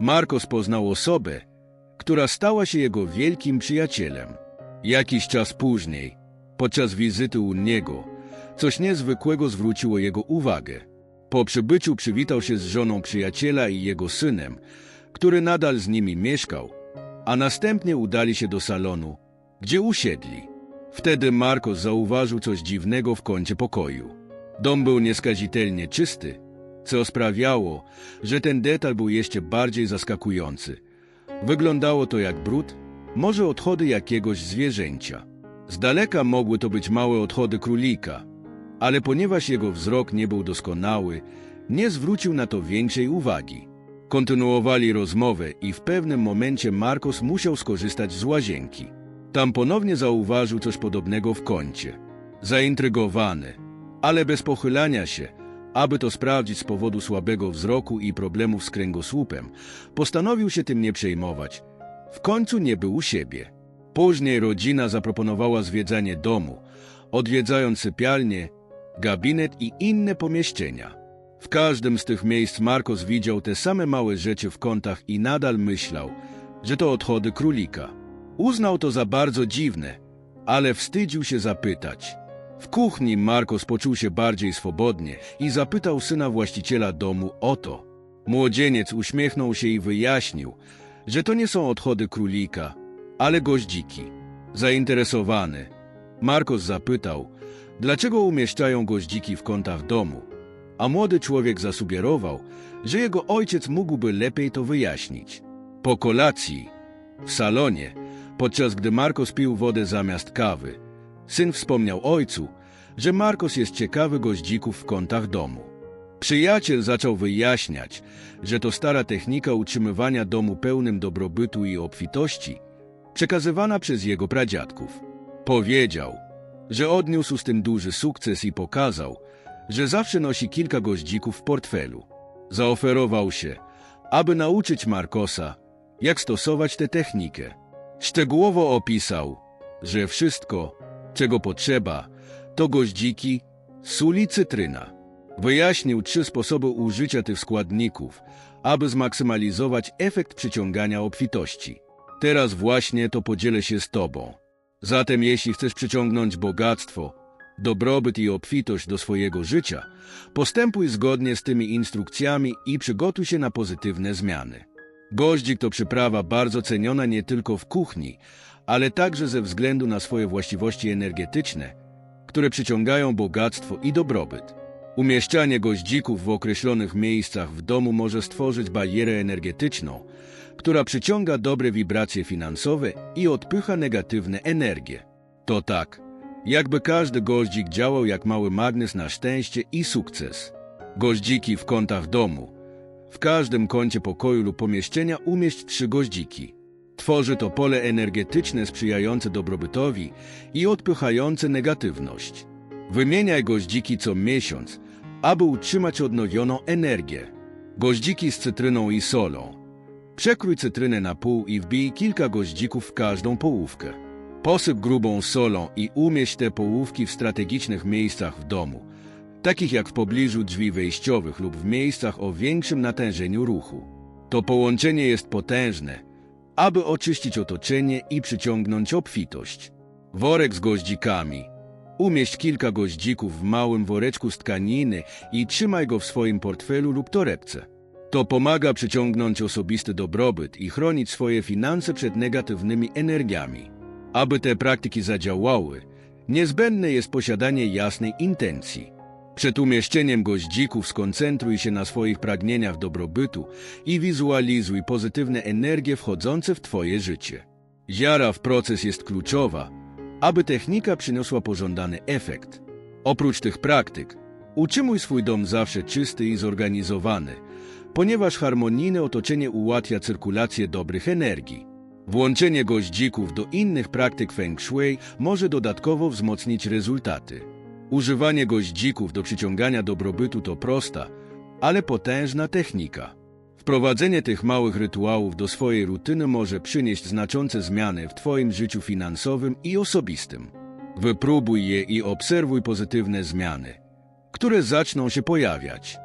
Marcos poznał osobę, która stała się jego wielkim przyjacielem. Jakiś czas później, podczas wizyty u niego, coś niezwykłego zwróciło jego uwagę. Po przybyciu przywitał się z żoną przyjaciela i jego synem, który nadal z nimi mieszkał, a następnie udali się do salonu, gdzie usiedli. Wtedy Marcos zauważył coś dziwnego w kącie pokoju. Dom był nieskazitelnie czysty, co sprawiało, że ten detal był jeszcze bardziej zaskakujący. Wyglądało to jak brud, może odchody jakiegoś zwierzęcia. Z daleka mogły to być małe odchody królika, ale ponieważ jego wzrok nie był doskonały, nie zwrócił na to większej uwagi. Kontynuowali rozmowę i w pewnym momencie Marcos musiał skorzystać z łazienki. Tam ponownie zauważył coś podobnego w kącie. Zaintrygowany, ale bez pochylania się, aby to sprawdzić z powodu słabego wzroku i problemów z kręgosłupem, postanowił się tym nie przejmować. W końcu nie był u siebie. Później rodzina zaproponowała zwiedzanie domu, odwiedzając sypialnię, gabinet i inne pomieszczenia. W każdym z tych miejsc Marcos widział te same małe rzeczy w kątach i nadal myślał, że to odchody królika. Uznał to za bardzo dziwne, ale wstydził się zapytać. W kuchni Marcos poczuł się bardziej swobodnie i zapytał syna właściciela domu o to. Młodzieniec uśmiechnął się i wyjaśnił, że to nie są odchody królika, ale goździki. Zainteresowany, Marcos zapytał, dlaczego umieszczają goździki w kątach domu, a młody człowiek zasugerował, że jego ojciec mógłby lepiej to wyjaśnić. Po kolacji, w salonie, podczas gdy Marcos pił wodę zamiast kawy, syn wspomniał ojcu, że Marcos jest ciekawy goździków w kątach domu. Przyjaciel zaczął wyjaśniać, że to stara technika utrzymywania domu pełnym dobrobytu i obfitości, przekazywana przez jego pradziadków. Powiedział, że odniósł z tym duży sukces i pokazał, że zawsze nosi kilka goździków w portfelu. Zaoferował się, aby nauczyć Markosa, jak stosować tę technikę. Szczegółowo opisał, że wszystko, czego potrzeba, to goździki, sól i cytryna. Wyjaśnił trzy sposoby użycia tych składników, aby zmaksymalizować efekt przyciągania obfitości. Teraz właśnie to podzielę się z Tobą. Zatem jeśli chcesz przyciągnąć bogactwo, dobrobyt i obfitość do swojego życia, postępuj zgodnie z tymi instrukcjami i przygotuj się na pozytywne zmiany. Goździk to przyprawa bardzo ceniona nie tylko w kuchni, ale także ze względu na swoje właściwości energetyczne, które przyciągają bogactwo i dobrobyt. Umieszczanie goździków w określonych miejscach w domu może stworzyć barierę energetyczną, która przyciąga dobre wibracje finansowe i odpycha negatywne energie. To tak, jakby każdy goździk działał jak mały magnes na szczęście i sukces. Goździki w kątach domu. W każdym kącie pokoju lub pomieszczenia umieść trzy goździki. Tworzy to pole energetyczne sprzyjające dobrobytowi i odpychające negatywność. Wymieniaj goździki co miesiąc, aby utrzymać odnowioną energię. Goździki z cytryną i solą. Przekrój cytrynę na pół i wbij kilka goździków w każdą połówkę. Posyp grubą solą i umieść te połówki w strategicznych miejscach w domu, takich jak w pobliżu drzwi wejściowych lub w miejscach o większym natężeniu ruchu. To połączenie jest potężne, aby oczyścić otoczenie i przyciągnąć obfitość. Worek z goździkami. Umieść kilka goździków w małym woreczku z tkaniny i trzymaj go w swoim portfelu lub torebce. To pomaga przyciągnąć osobisty dobrobyt i chronić swoje finanse przed negatywnymi energiami. Aby te praktyki zadziałały, niezbędne jest posiadanie jasnej intencji. Przed umieszczeniem goździków skoncentruj się na swoich pragnieniach dobrobytu i wizualizuj pozytywne energie wchodzące w Twoje życie. Wiara w proces jest kluczowa, aby technika przyniosła pożądany efekt. Oprócz tych praktyk, utrzymuj swój dom zawsze czysty i zorganizowany, ponieważ harmonijne otoczenie ułatwia cyrkulację dobrych energii. Włączenie goździków do innych praktyk Feng Shui może dodatkowo wzmocnić rezultaty. Używanie goździków do przyciągania dobrobytu to prosta, ale potężna technika. Wprowadzenie tych małych rytuałów do swojej rutyny może przynieść znaczące zmiany w Twoim życiu finansowym i osobistym. Wypróbuj je i obserwuj pozytywne zmiany, które zaczną się pojawiać.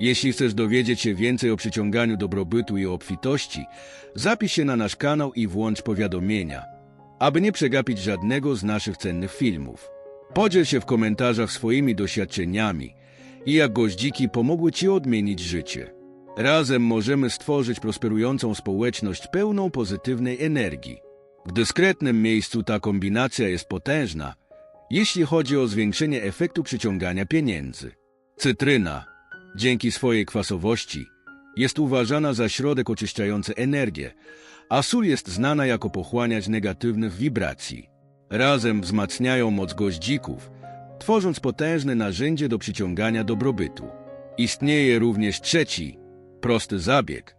Jeśli chcesz dowiedzieć się więcej o przyciąganiu dobrobytu i obfitości, zapisz się na nasz kanał i włącz powiadomienia, aby nie przegapić żadnego z naszych cennych filmów. Podziel się w komentarzach swoimi doświadczeniami i jak goździki pomogły Ci odmienić życie. Razem możemy stworzyć prosperującą społeczność pełną pozytywnej energii. W dyskretnym miejscu ta kombinacja jest potężna, jeśli chodzi o zwiększenie efektu przyciągania pieniędzy. Cytryna, dzięki swojej kwasowości, jest uważana za środek oczyszczający energię, a sól jest znana jako pochłaniać negatywnych wibracji. Razem wzmacniają moc goździków, tworząc potężne narzędzie do przyciągania dobrobytu. Istnieje również trzeci, prosty zabieg,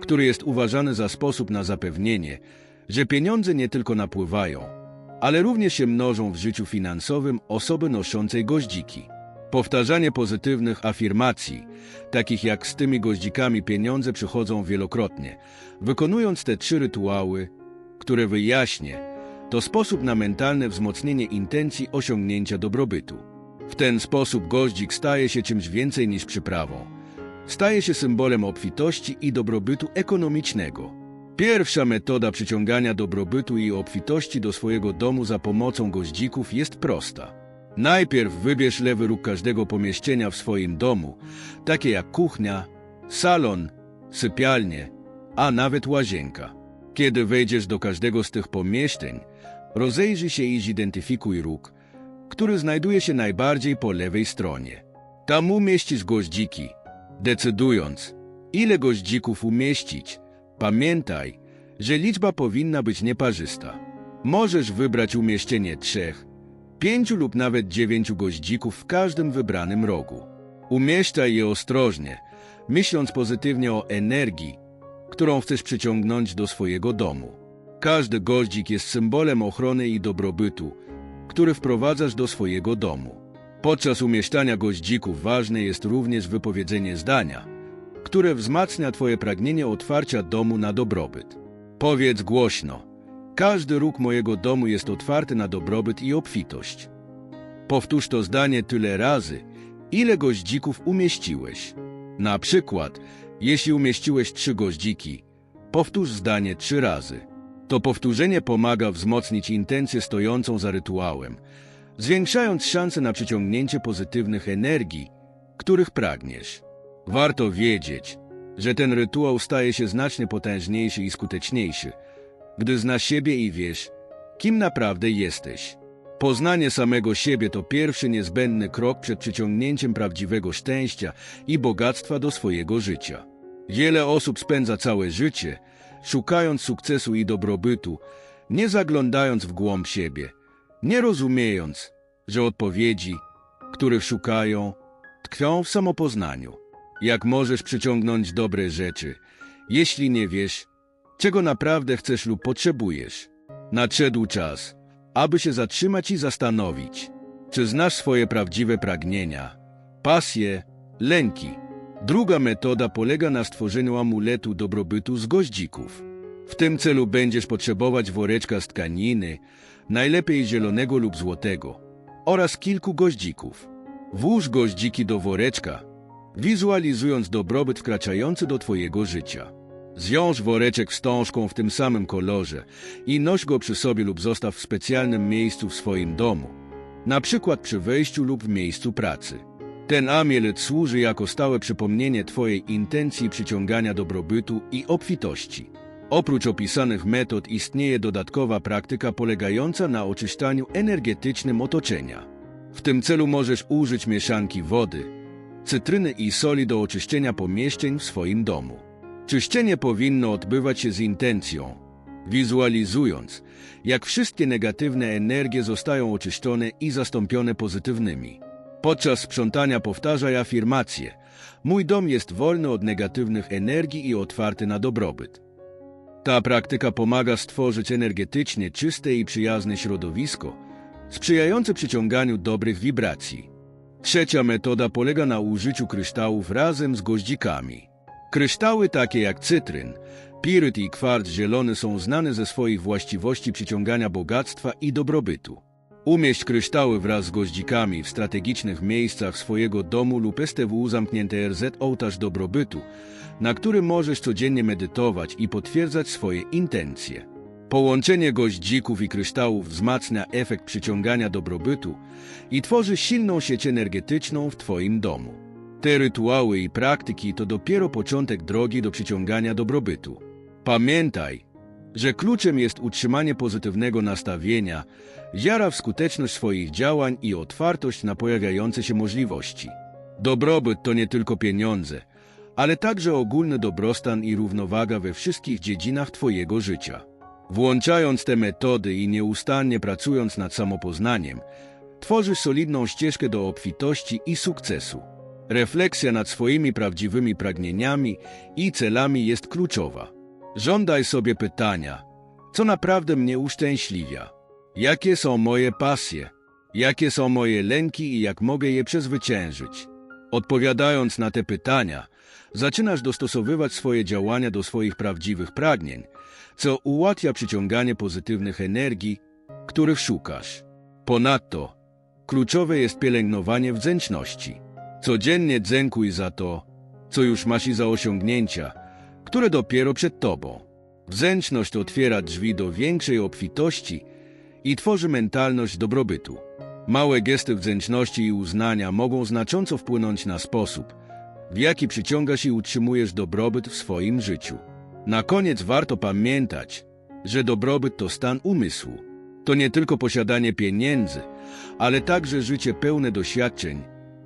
który jest uważany za sposób na zapewnienie, że pieniądze nie tylko napływają, ale również się mnożą w życiu finansowym osoby noszącej goździki. Powtarzanie pozytywnych afirmacji, takich jak z tymi goździkami pieniądze przychodzą wielokrotnie, wykonując te trzy rytuały, które wyjaśnię, to sposób na mentalne wzmocnienie intencji osiągnięcia dobrobytu. W ten sposób goździk staje się czymś więcej niż przyprawą. Staje się symbolem obfitości i dobrobytu ekonomicznego. Pierwsza metoda przyciągania dobrobytu i obfitości do swojego domu za pomocą goździków jest prosta. Najpierw wybierz lewy róg każdego pomieszczenia w swoim domu, takie jak kuchnia, salon, sypialnie, a nawet łazienka. Kiedy wejdziesz do każdego z tych pomieszczeń, rozejrzyj się i zidentyfikuj róg, który znajduje się najbardziej po lewej stronie. Tam umieścisz goździki. Decydując, ile goździków umieścić, pamiętaj, że liczba powinna być nieparzysta. Możesz wybrać umieszczenie trzech, pięciu lub nawet dziewięciu goździków w każdym wybranym rogu. Umieszczaj je ostrożnie, myśląc pozytywnie o energii, którą chcesz przyciągnąć do swojego domu. Każdy goździk jest symbolem ochrony i dobrobytu, który wprowadzasz do swojego domu. Podczas umieszczania goździków ważne jest również wypowiedzenie zdania, które wzmacnia Twoje pragnienie otwarcia domu na dobrobyt. Powiedz głośno: Każdy róg mojego domu jest otwarty na dobrobyt i obfitość. Powtórz to zdanie tyle razy, ile goździków umieściłeś. Na przykład, jeśli umieściłeś trzy goździki, powtórz zdanie trzy razy. To powtórzenie pomaga wzmocnić intencję stojącą za rytuałem, zwiększając szanse na przyciągnięcie pozytywnych energii, których pragniesz. Warto wiedzieć, że ten rytuał staje się znacznie potężniejszy i skuteczniejszy, gdy znasz siebie i wiesz, kim naprawdę jesteś. Poznanie samego siebie to pierwszy niezbędny krok przed przyciągnięciem prawdziwego szczęścia i bogactwa do swojego życia. Wiele osób spędza całe życie, szukając sukcesu i dobrobytu, nie zaglądając w głąb siebie, nie rozumiejąc, że odpowiedzi, których szukają, tkwią w samopoznaniu. Jak możesz przyciągnąć dobre rzeczy, jeśli nie wiesz, czego naprawdę chcesz lub potrzebujesz? Nadszedł czas, aby się zatrzymać i zastanowić, czy znasz swoje prawdziwe pragnienia, pasje, lęki. Druga metoda polega na stworzeniu amuletu dobrobytu z goździków. W tym celu będziesz potrzebować woreczka z tkaniny, najlepiej zielonego lub złotego, oraz kilku goździków. Włóż goździki do woreczka, wizualizując dobrobyt wkraczający do Twojego życia. Zwiąż woreczek wstążką w tym samym kolorze i noś go przy sobie lub zostaw w specjalnym miejscu w swoim domu, na przykład przy wejściu lub w miejscu pracy. Ten amulet służy jako stałe przypomnienie Twojej intencji przyciągania dobrobytu i obfitości. Oprócz opisanych metod istnieje dodatkowa praktyka polegająca na oczyszczaniu energetycznym otoczenia. W tym celu możesz użyć mieszanki wody, cytryny i soli do oczyszczenia pomieszczeń w swoim domu. Czyszczenie powinno odbywać się z intencją, wizualizując, jak wszystkie negatywne energie zostają oczyszczone i zastąpione pozytywnymi. Podczas sprzątania powtarzaj afirmacje: Mój dom jest wolny od negatywnych energii i otwarty na dobrobyt. Ta praktyka pomaga stworzyć energetycznie czyste i przyjazne środowisko, sprzyjające przyciąganiu dobrych wibracji. Trzecia metoda polega na użyciu kryształów razem z goździkami. Kryształy takie jak cytryn, piryt i kwarc zielony są znane ze swoich właściwości przyciągania bogactwa i dobrobytu. Umieść kryształy wraz z goździkami w strategicznych miejscach swojego domu lub STW zamknięte RZ ołtarz dobrobytu, na którym możesz codziennie medytować i potwierdzać swoje intencje. Połączenie goździków i kryształów wzmacnia efekt przyciągania dobrobytu i tworzy silną sieć energetyczną w Twoim domu. Te rytuały i praktyki to dopiero początek drogi do przyciągania dobrobytu. Pamiętaj, że kluczem jest utrzymanie pozytywnego nastawienia, wiara w skuteczność swoich działań i otwartość na pojawiające się możliwości. Dobrobyt to nie tylko pieniądze, ale także ogólny dobrostan i równowaga we wszystkich dziedzinach Twojego życia. Włączając te metody i nieustannie pracując nad samopoznaniem, tworzysz solidną ścieżkę do obfitości i sukcesu. Refleksja nad swoimi prawdziwymi pragnieniami i celami jest kluczowa. Żądaj sobie pytania, co naprawdę mnie uszczęśliwia? Jakie są moje pasje? Jakie są moje lęki i jak mogę je przezwyciężyć? Odpowiadając na te pytania, zaczynasz dostosowywać swoje działania do swoich prawdziwych pragnień, co ułatwia przyciąganie pozytywnych energii, których szukasz. Ponadto, kluczowe jest pielęgnowanie wdzięczności. Codziennie dziękuj za to, co już masz i za osiągnięcia, które dopiero przed tobą. Wdzięczność otwiera drzwi do większej obfitości i tworzy mentalność dobrobytu. Małe gesty wdzięczności i uznania mogą znacząco wpłynąć na sposób, w jaki przyciągasz i utrzymujesz dobrobyt w swoim życiu. Na koniec warto pamiętać, że dobrobyt to stan umysłu. To nie tylko posiadanie pieniędzy, ale także życie pełne doświadczeń,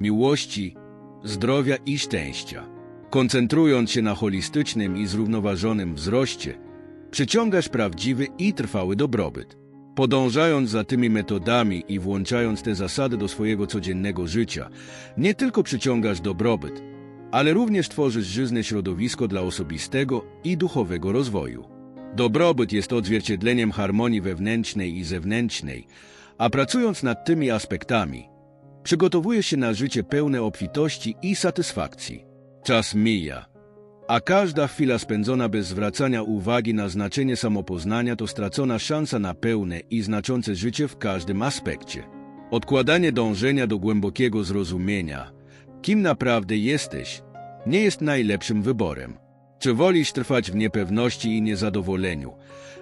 miłości, zdrowia i szczęścia. Koncentrując się na holistycznym i zrównoważonym wzroście, przyciągasz prawdziwy i trwały dobrobyt. Podążając za tymi metodami i włączając te zasady do swojego codziennego życia, nie tylko przyciągasz dobrobyt, ale również tworzysz żyzne środowisko dla osobistego i duchowego rozwoju. Dobrobyt jest odzwierciedleniem harmonii wewnętrznej i zewnętrznej, a pracując nad tymi aspektami, przygotowujesz się na życie pełne obfitości i satysfakcji. Czas mija, a każda chwila spędzona bez zwracania uwagi na znaczenie samopoznania to stracona szansa na pełne i znaczące życie w każdym aspekcie. Odkładanie dążenia do głębokiego zrozumienia, kim naprawdę jesteś, nie jest najlepszym wyborem. Czy wolisz trwać w niepewności i niezadowoleniu?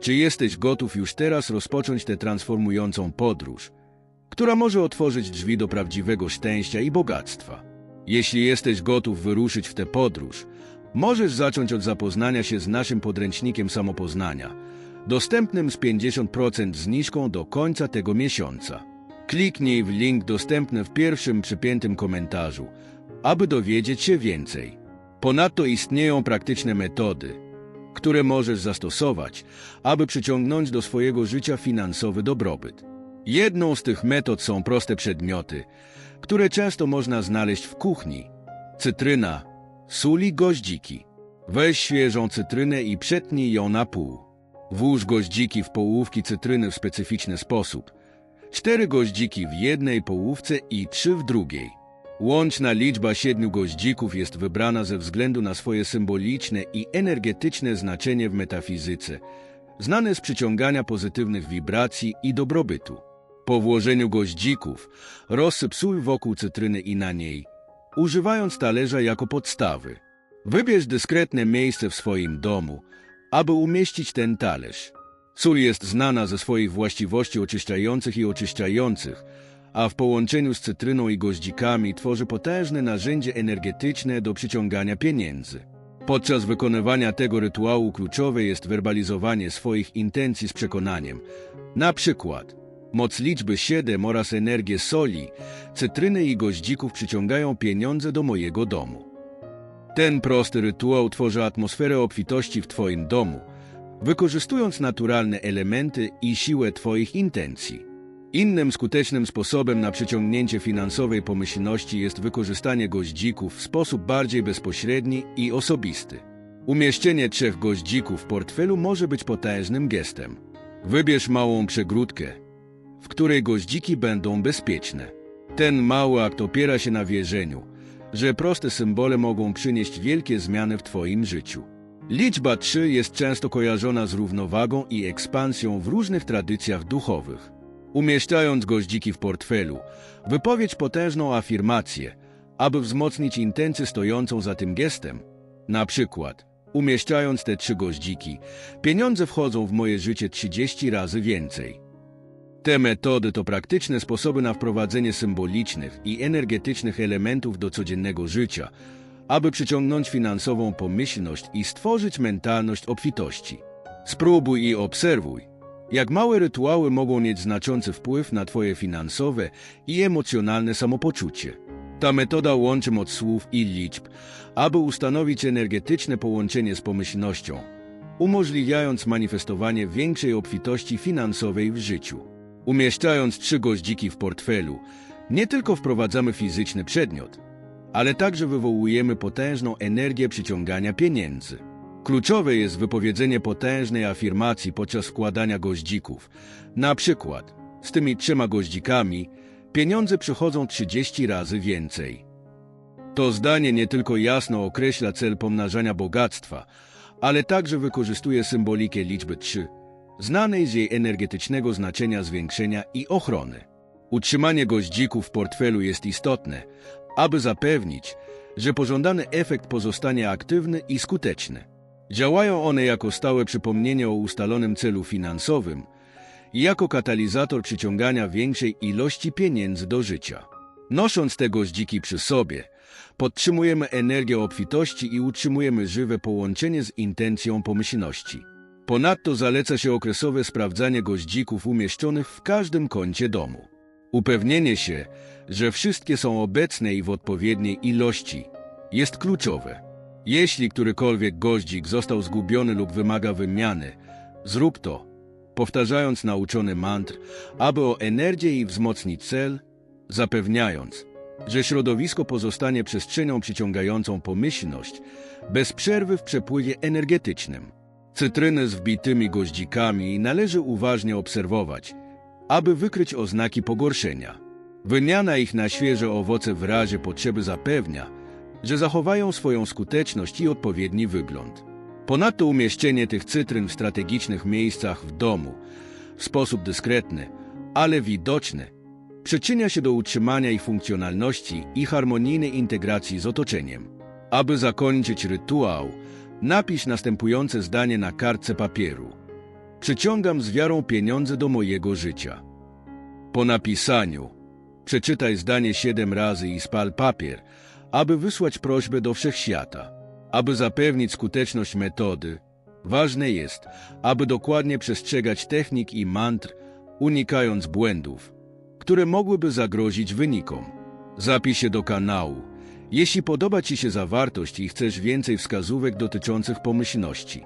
Czy jesteś gotów już teraz rozpocząć tę transformującą podróż, która może otworzyć drzwi do prawdziwego szczęścia i bogactwa? Jeśli jesteś gotów wyruszyć w tę podróż, możesz zacząć od zapoznania się z naszym podręcznikiem samopoznania, dostępnym z 50% zniżką do końca tego miesiąca. Kliknij w link dostępny w pierwszym przypiętym komentarzu, aby dowiedzieć się więcej. Ponadto istnieją praktyczne metody, które możesz zastosować, aby przyciągnąć do swojego życia finansowy dobrobyt. Jedną z tych metod są proste przedmioty, które często można znaleźć w kuchni. Cytryna, sól i goździki. Weź świeżą cytrynę i przetnij ją na pół. Włóż goździki w połówki cytryny w specyficzny sposób. Cztery goździki w jednej połówce i trzy w drugiej. Łączna liczba siedmiu goździków jest wybrana ze względu na swoje symboliczne i energetyczne znaczenie w metafizyce, znane z przyciągania pozytywnych wibracji i dobrobytu. Po włożeniu goździków rozsyp wokół cytryny i na niej, używając talerza jako podstawy. Wybierz dyskretne miejsce w swoim domu, aby umieścić ten talerz. Sól jest znana ze swoich właściwości oczyszczających i oczyszczających, a w połączeniu z cytryną i goździkami tworzy potężne narzędzie energetyczne do przyciągania pieniędzy. Podczas wykonywania tego rytuału kluczowe jest werbalizowanie swoich intencji z przekonaniem. Na przykład, moc liczby 7 oraz energię soli, cytryny i goździków przyciągają pieniądze do mojego domu. Ten prosty rytuał tworzy atmosferę obfitości w Twoim domu, wykorzystując naturalne elementy i siłę Twoich intencji. Innym skutecznym sposobem na przyciągnięcie finansowej pomyślności jest wykorzystanie goździków w sposób bardziej bezpośredni i osobisty. Umieszczenie trzech goździków w portfelu może być potężnym gestem. Wybierz małą przegródkę, w której goździki będą bezpieczne. Ten mały akt opiera się na wierzeniu, że proste symbole mogą przynieść wielkie zmiany w Twoim życiu. Liczba 3 jest często kojarzona z równowagą i ekspansją w różnych tradycjach duchowych. Umieszczając goździki w portfelu, wypowiedz potężną afirmację, aby wzmocnić intencję stojącą za tym gestem. Na przykład, umieszczając te trzy goździki, pieniądze wchodzą w moje życie 30 razy więcej. Te metody to praktyczne sposoby na wprowadzenie symbolicznych i energetycznych elementów do codziennego życia, aby przyciągnąć finansową pomyślność i stworzyć mentalność obfitości. Spróbuj i obserwuj, jak małe rytuały mogą mieć znaczący wpływ na Twoje finansowe i emocjonalne samopoczucie. Ta metoda łączy moc słów i liczb, aby ustanowić energetyczne połączenie z pomyślnością, umożliwiając manifestowanie większej obfitości finansowej w życiu. Umieszczając trzy goździki w portfelu, nie tylko wprowadzamy fizyczny przedmiot, ale także wywołujemy potężną energię przyciągania pieniędzy. Kluczowe jest wypowiedzenie potężnej afirmacji podczas składania goździków. Na przykład, z tymi trzema goździkami pieniądze przychodzą 30 razy więcej. To zdanie nie tylko jasno określa cel pomnażania bogactwa, ale także wykorzystuje symbolikę liczby 3, znanej z jej energetycznego znaczenia zwiększenia i ochrony. Utrzymanie goździków w portfelu jest istotne, aby zapewnić, że pożądany efekt pozostanie aktywny i skuteczny. Działają one jako stałe przypomnienie o ustalonym celu finansowym i jako katalizator przyciągania większej ilości pieniędzy do życia. Nosząc te goździki przy sobie, podtrzymujemy energię obfitości i utrzymujemy żywe połączenie z intencją pomyślności. Ponadto zaleca się okresowe sprawdzanie goździków umieszczonych w każdym kącie domu. Upewnienie się, że wszystkie są obecne i w odpowiedniej ilości, jest kluczowe. Jeśli którykolwiek goździk został zgubiony lub wymaga wymiany, zrób to, powtarzając nauczony mantr, aby o energię i wzmocnić cel, zapewniając, że środowisko pozostanie przestrzenią przyciągającą pomyślność bez przerwy w przepływie energetycznym. Cytryny z wbitymi goździkami należy uważnie obserwować, aby wykryć oznaki pogorszenia. Wymiana ich na świeże owoce w razie potrzeby zapewnia, że zachowają swoją skuteczność i odpowiedni wygląd. Ponadto umieszczenie tych cytryn w strategicznych miejscach w domu w sposób dyskretny, ale widoczny, przyczynia się do utrzymania ich funkcjonalności i harmonijnej integracji z otoczeniem. Aby zakończyć rytuał, napisz następujące zdanie na kartce papieru. Przyciągam z wiarą pieniądze do mojego życia. Po napisaniu przeczytaj zdanie siedem razy i spal papier, aby wysłać prośbę do wszechświata. Aby zapewnić skuteczność metody, ważne jest, aby dokładnie przestrzegać technik i mantr, unikając błędów, które mogłyby zagrozić wynikom. Zapisz się do kanału, jeśli podoba Ci się zawartość i chcesz więcej wskazówek dotyczących pomyślności.